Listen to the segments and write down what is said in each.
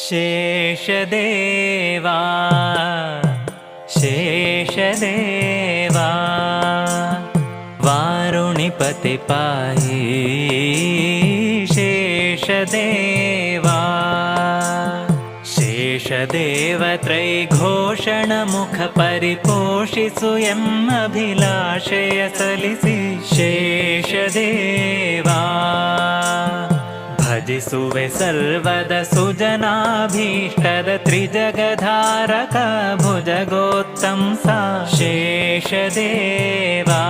शेषदेवा शेषदेवा वारुणिपति पाहि शेषदेवा शेषदेव त्रैघोषणमुखपरिपोषिसु यम् अभिलाषय सलिसि शेषदेवा भजिसुवे सर्वद सुजनाभीष्टद त्रिजगधारक भुजगोत्तं सा शेषदेवा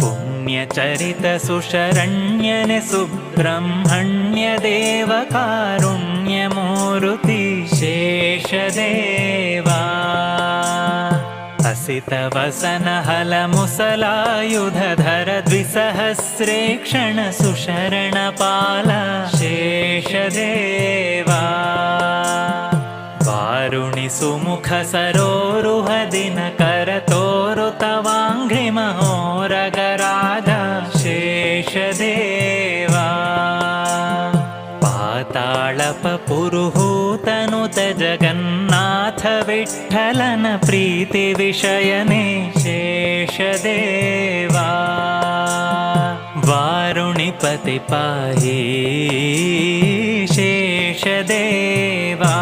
पुण्यचरितसुशरण्यनि सुब्रह्मण्यदेवकारुण्यमूरुति शेषदेवा असितवसनहलमुसलायुधधर द्विसहस्रेक्षण सुशरणपाल शेषदेवा। वारुणि सुमुख सरोरुह दिनकरतोरुतवाङ्घ्रिमहोरगराज पाताळपपुरुहूतनुत जगन्नाथ विठ्ठलन प्रीतिविषयने शेषदेवा। वारुणिपति पाहि शेषदेवा